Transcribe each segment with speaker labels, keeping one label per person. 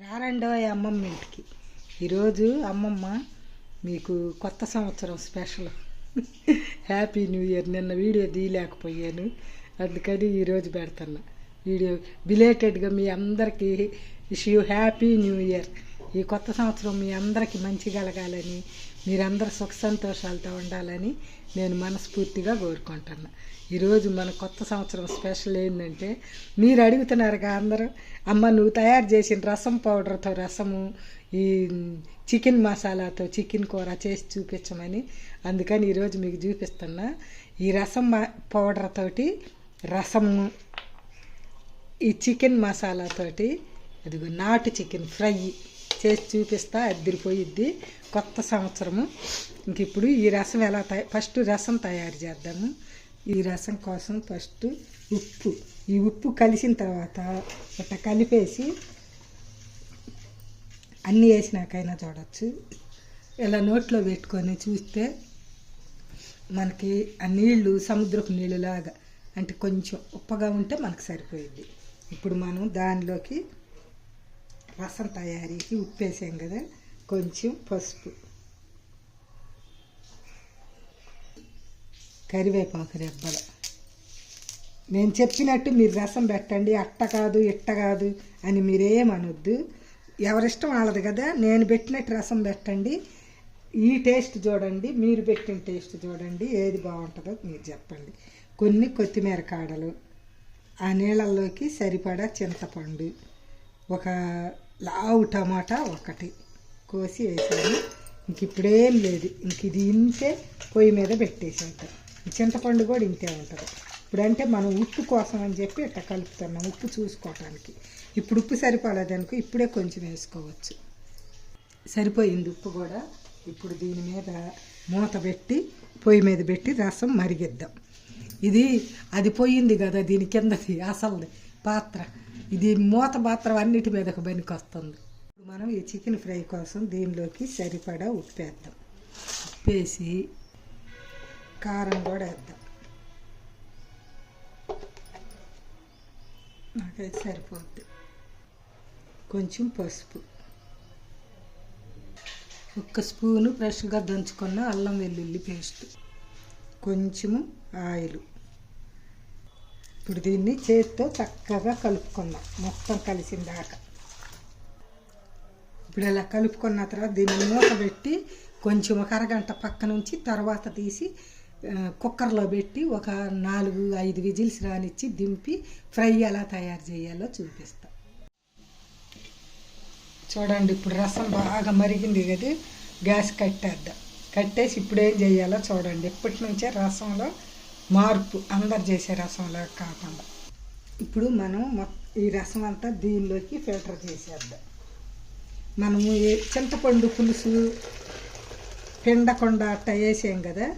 Speaker 1: రారండో అమ్మమ్మ ఇంటికి. ఈరోజు అమ్మమ్మ మీకు కొత్త సంవత్సరం స్పెషల్. Happy new year. నిన్న వీడియో తీయలేకపోయాను. అందుకని ఈరోజు పెడతాను వీడియో బిలేటెడ్గా మీ అందరికీ wish you happy new year. ఈ కొత్త సంవత్సరం మీ అందరికీ మంచి కలగాలని మీరందరూ సుఖ సంతోషాలతో ఉండాలని నేను మనస్ఫూర్తిగా కోరుకుంటున్నా. ఈరోజు మన కొత్త సంవత్సరం స్పెషల్ ఏంటంటే మీరు అడుగుతున్నారుగా అందరూ అమ్మ నువ్వు తయారు చేసిన రసం పౌడర్తో రసము ఈ చికెన్ మసాలాతో చికెన్ కూర చేసి చూపించమని అందుకని ఈరోజు మీకు చూపిస్తున్నా. ఈ రసం పౌడర్ తోటి రసము ఈ చికెన్ మసాలాతోటి అదిగో నాటు చికెన్ ఫ్రై. చేసి చూపిస్తా అద్దరిపోయిద్ది. కొత్త సంవత్సరము. ఇంక ఇప్పుడు ఈ రసం ఎలా తయ ఫస్ట్ రసం తయారు చేద్దాము. ఈ రసం కోసం ఫస్ట్ ఉప్పు. ఈ ఉప్పు కలిసిన తర్వాత ఇట్ట కలిపేసి అన్నీ వేసినాకైనా చూడొచ్చు. ఇలా నోట్లో పెట్టుకొని చూస్తే మనకి ఆ నీళ్ళు సముద్రపు నీళ్ళలాగా అంటే కొంచెం ఉప్పగా ఉంటే మనకు సరిపోయింది ఇప్పుడు మనం దానిలోకి రసం తయారీకి ఉప్పేసాం కదా కొంచెం పసుపు. కరివేపాకు రెబ్బలు. నేను చెప్పినట్టు మీరు రసం పెట్టండి అట్ట కాదు ఇట్ట కాదు అని మీరేమనొద్దు ఎవరిష్టం వాళ్ళది కదా నేను పెట్టినట్టు రసం పెట్టండి. ఈ టేస్ట్ చూడండి మీరు పెట్టిన టేస్ట్ చూడండి ఏది బాగుంటుందో మీరు చెప్పండి. కొన్ని కొత్తిమీర కాడలు ఆ నీళ్ళల్లోకి సరిపడా చింతపండు ఒక లావు టమాటా ఒకటి కోసి వేసాను. ఇంక ఇప్పుడేం లేదు. ఇంక ఇది ఇంతే పొయ్యి మీద పెట్టేసి ఉంటాం చింతపండు కూడా ఇంతే ఉంటుంది. ఇప్పుడంటే మనం ఉప్పు కోసం అని చెప్పి ఇట్లా కలుపుతున్నాం ఉప్పు చూసుకోవటానికి. ఇప్పుడు ఉప్పు సరిపోలేదనుకో ఇప్పుడే కొంచెం వేసుకోవచ్చు. సరిపోయింది ఉప్పు కూడా. ఇప్పుడు దీని మీద మూత పెట్టి పొయ్యి మీద పెట్టి రసం మరిగిద్దాం. ఇది అది పోయింది కదా దీని కిందది అసలు పాత్ర. ఇది మూత మాత్రం అన్నిటి మీదకు బనికి వస్తుంది. ఇప్పుడు మనం ఈ చికెన్ ఫ్రై కోసం దీనిలోకి సరిపడా ఉప్పు వేద్దాం. ఉప్పు వేసి కారం కూడా వేద్దాం. నాకైతే సరిపోద్ది. కొంచెం పసుపు. ఒక్క స్పూను ఫ్రెష్గా దంచుకున్న అల్లం వెల్లుల్లి పేస్ట్. కొంచెము ఆయిల్. ఇప్పుడు దీన్ని చేతితో చక్కగా కలుపుకుందాం. మొత్తం కలిసిన దాకా. ఇప్పుడు ఇలా కలుపుకున్న తర్వాత దీన్ని మూత పెట్టి కొంచెం ఒక అరగంట పక్క నుంచి తర్వాత తీసి కుక్కర్లో పెట్టి ఒక నాలుగు ఐదు విజిల్స్ రానిచ్చి దింపి ఫ్రై ఎలా తయారు చేయాలో చూపిస్తా. చూడండి ఇప్పుడు రసం బాగా మరిగింది కదా. గ్యాస్ కట్టేద్దాం. కట్టేసి ఇప్పుడు ఏం చేయాలో చూడండి. ఇప్పటి నుంచే రసంలో మార్పు అందరు చేసే రసంలో కాకుండా. ఇప్పుడు మనం ఈ రసం అంతా దీనిలోకి ఫిల్టర్ చేసేద్దాం. మనము ఏ చింతపండు పులుసు పిండకుండా అట్ట వేసాం కదా.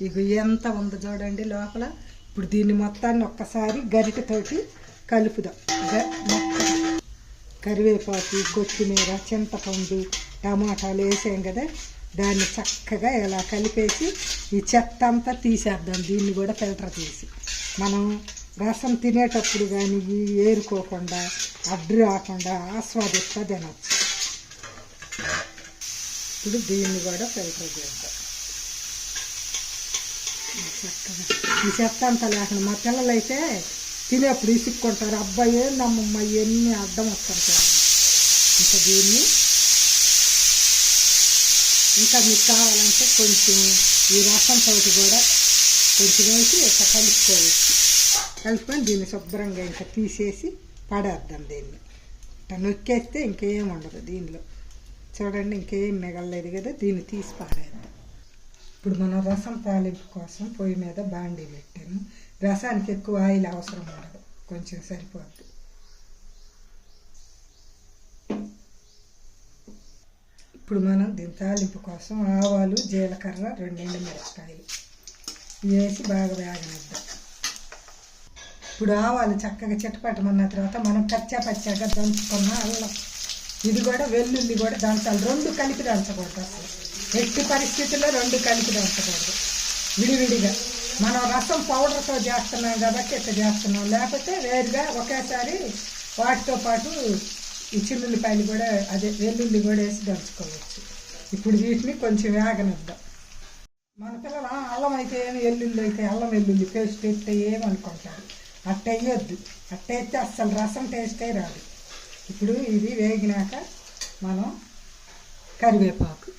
Speaker 1: ఇక ఎంత ఉందో చూడండి లోపల. ఇప్పుడు దీన్ని మొత్తాన్ని ఒక్కసారి గరిటతోటి కలుపుదాం. గ- కరివేపాకు కొత్తిమీర చింతపండు టమాటాలు వేసాం కదా. దాన్ని చక్కగా ఇలా కలిపేసి ఈ చెత్త అంతా తీసేద్దాం. దీన్ని కూడా ఫిల్టర్ చేసి. మనం రసం తినేటప్పుడు కానీ ఏరుకోకుండా అడ్డు రాకుండా ఆస్వాదిస్తా తినచ్చు. ఇప్పుడు దీన్ని కూడా ఫిల్టర్ చేద్దాం. చక్కగా ఈ చెత్త అంతా లేకుండా మా పిల్లలు అయితే తినేప్పుడు ఇసుక్కుంటారు. అబ్బాయి ఏందమ్మమ్మ ఇవన్నీ అడ్డం వస్తారు ఇంకా దీన్ని ఇంకా మీకు కావాలంటే కొంచెం ఈ రసం తోటి కూడా కొంచెం వేసి ఇట్లా కలుపుకోవచ్చు. కలుపుకొని దీన్ని శుభ్రంగా ఇంకా తీసేసి పడేద్దాం దీన్ని. ఇట్లా నొక్కేస్తే ఇంకేం ఉండదు దీనిలో. చూడండి ఇంకేం మిగలలేదు కదా దీన్ని తీసి పారేద్దాం. ఇప్పుడు మనం రసం తాలింపు కోసం పొయ్యి మీద బాండీ పెట్టాను. రసానికి ఎక్కువ ఆయిల్ అవసరం ఉండదు. కొంచెం సరిపోద్ది. ఇప్పుడు మనం దీని తాలింపు కోసం ఆవాలు జీలకర్ర రెండు మిరపకాయలు. వేసి బాగా వేగనిద్దాం. ఇప్పుడు ఆవాలు చక్కగా చిట్టపట్టమన్న తర్వాత మనం పచ్చా పచ్చాగా దంచుకున్న అల్లం. ఇది కూడా వెల్లుల్లి కూడా దంచాలి. రెండు కలిపి దంచకూడదు అసలు. ఎట్టి పరిస్థితుల్లో రెండు కలిపి దంచకూడదు. విడివిడిగా. మనం రసం పౌడర్తో చేస్తున్నాం కాబట్టి ఇట్లా చేస్తున్నాం? లేకపోతే వేరుగా ఒకేసారి వాటితో పాటు ఈ చిల్లుల్లిపాయలు కూడా అదే వెల్లుల్లి కూడా వేసి దంచుకోవచ్చు ఇప్పుడు వీటిని కొంచెం వేగనిద్దాం. మన పిల్లలు అల్లం అయితే ఏమి వెల్లుల్లి అయితే అల్లం వెల్లుల్లి పేస్ట్ ఎత్తే ఏమనుకుంటారు? అట్ట వేయొద్దు. అట్ట అయితే అస్సలు రసం టేస్టే రాదు. ఇప్పుడు ఇది వేగినాక మనం కరివేపాకు.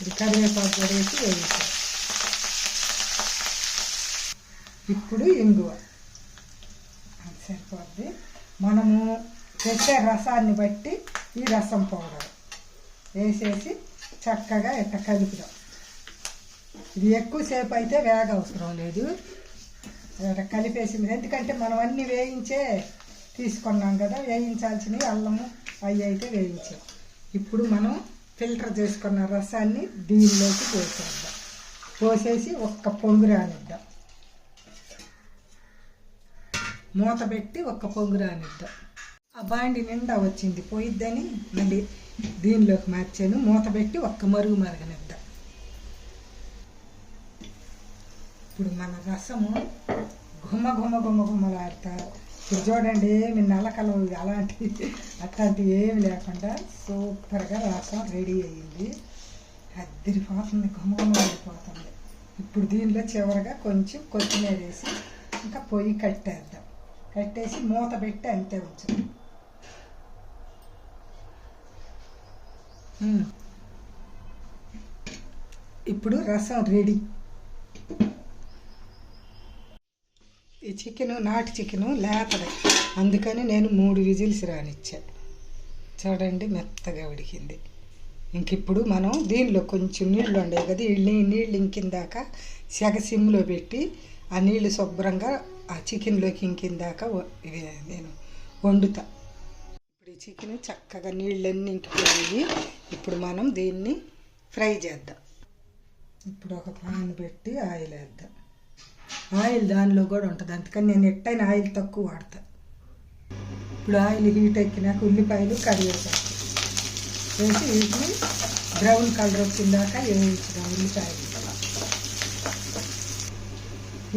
Speaker 1: ఇది కరివేపాకు కూడా వేసి వేయించాలి. ఇప్పుడు ఇంగువ. అది సరిపోద్ది. మనము పెట్టే రసాన్ని బట్టి ఈ రసం పౌడర్ వేసేసి చక్కగా ఇట్లా కలుపుదాం. ఇది ఎక్కువసేపు అయితే వేగ అవసరం లేదు. ఇట్లా కలిపేసింది. ఎందుకంటే మనం అన్నీ వేయించే తీసుకున్నాం కదా వేయించాల్సినవి అల్లము అవి అయితే వేయించాం. ఇప్పుడు మనం ఫిల్టర్ చేసుకున్న రసాన్ని దీనిలోకి పోసేద్దాం. పోసేసి ఒక్క పొంగు రానిద్దాం. మూత పెట్టి ఒక్క పొంగు రానిద్దాం. ఆ బాండి నిండా వచ్చింది. పోయిద్దని మళ్ళీ దీనిలోకి మార్చాను. మూత పెట్టి ఒక్క మరుగు మరగనిద్దాం. ఇప్పుడు మన రసము గుమ్మ గుమ్మ గుమ్మ గుమ్మలాడతా ఇప్పుడు చూడండి ఏమి నలకలు అలాంటి అట్లాంటివి ఏమి లేకుండా సూపర్గా రసం రెడీ అయ్యింది. అద్దరిపోతుంది గుమ్మ గుమ్మలాడిపోతుంది ఇప్పుడు దీనిలో చివరిగా కొంచెం కొత్తిమీర వేసి ఇంకా పొయ్యి కట్టేద్దాం. కట్టేసి మూత పెట్టి అంతే ఉంచుతాం ఇప్పుడు రసం రెడీ. ఈ చికెను నాటు చికెను లేతది అందుకని నేను మూడు విజిల్స్ రానిచ్చా. చూడండి మెత్తగా ఉడికింది. ఇంక ఇప్పుడు మనం దీనిలో కొంచెం నీళ్ళు ఉండేవి కదా ఈ నీళ్ళు ఇంకిందాక సెగ సిమ్లో పెట్టి ఆ నీళ్ళు శుభ్రంగా ఆ చికెన్లోకి ఇంకిందాక నేను వండుతా. చికెన్ చక్కగా నీళ్ళన్నీ ఇంకిపోయి ఇప్పుడు మనం దీన్ని ఫ్రై చేద్దాం. ఇప్పుడు ఒక పాన్ పెట్టి ఆయిల్ వేద్దాం ఆయిల్ దానిలో కూడా ఉంటుంది అందుకని నేను ఎట్టైన ఆయిల్ తక్కువ వాడతా. ఇప్పుడు ఆయిల్ హీట్ ఎక్కినాక ఉల్లిపాయలు కరివేపాకు వేసి వీటిని బ్రౌన్ కలర్ వచ్చిందాక వేయించుదాం ఉల్లిపాయలు.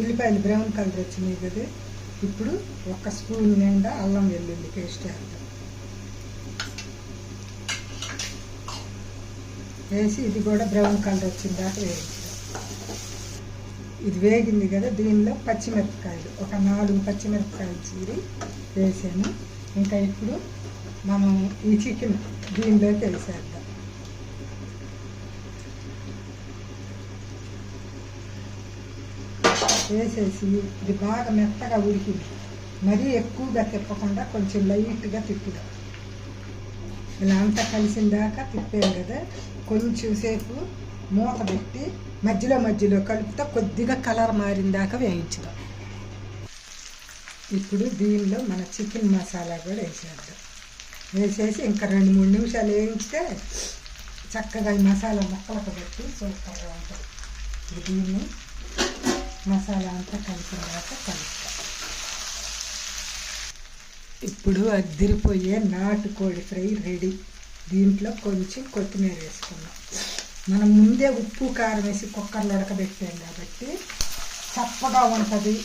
Speaker 1: ఉల్లిపాయలు బ్రౌన్ కలర్ వచ్చినాయి కదా ఇప్పుడు ఒక స్పూన్ నిండా అల్లం వెల్లుల్లి పేస్ట్ వేద్దాం. వేసి ఇది కూడా బ్రౌన్ కలర్ వచ్చిందాక వేయించాం. ఇది వేగింది కదా దీనిలో పచ్చిమిరపకాయలు ఒక నాలుగు పచ్చిమిరపకాయలు చీరి వేసాను. ఇంకా ఇప్పుడు మనం ఈ చికెన్ దీనిలోకి వేసేద్దాం. వేసేసి ఇది బాగా మెత్తగా ఉడికింది. మరీ ఎక్కువగా తిప్పకుండా కొంచెం లైట్గా తిప్పుదాం. ఇలా అంతా కలిసిన దాకా తిప్పాం కదా. కొంచెం సేపు మూత పెట్టి మధ్యలో మధ్యలో కలుపుతా కొద్దిగా కలర్ మారిన దాకా వేయించుదాం. ఇప్పుడు దీనిలో మన చికెన్ మసాలా కూడా వేసేద్దాం. వేసేసి ఇంకా రెండు మూడు నిమిషాలు వేయించితే చక్కగా ఈ మసాలా ముక్కలకు పెట్టి సూపర్గా ఉంటుంది. దీన్ని మసాలా అంతా కలిపిన దాకా కలుపు ఇప్పుడు అద్దరిపోయే నాటుకోడి ఫ్రై రెడీ. దీంట్లో కొంచెం కొత్తిమీర వేసుకున్నాం మనం ముందే ఉప్పు కారం వేసి కుక్కర్లో ఉడకబెట్టాం కాబట్టి చప్పగా ఉంటుంది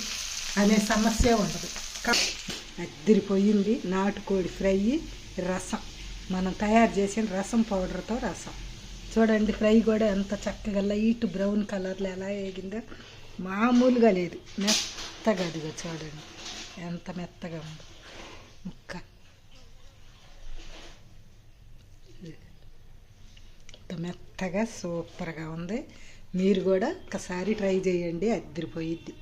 Speaker 1: అనే సమస్య ఉండదు. క- అద్దిరిపోయింది నాటుకోడి ఫ్రై రసం. మనం తయారు చేసిన రసం పౌడర్తో రసం. చూడండి ఫ్రై కూడా ఎంత చక్కగా లైట్ బ్రౌన్ కలర్లో ఎలా వేగిందో. మామూలుగా లేదు మెత్తగా అదిగో చూడండి. ఎంత మెత్తగా ఉందో. ముక్క మెత్తగా సూపర్గా ఉంది. మీరు కూడా ఒకసారి ట్రై చేయండి అద్దరిపోయిద్ది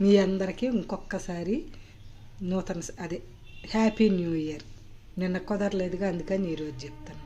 Speaker 1: మీ అందరికీ ఇంకొకసారి నూతన అదే హ్యాపీ న్యూ ఇయర్. నిన్న కుదరలేదుగా అందుకని ఈరోజు చెప్తాను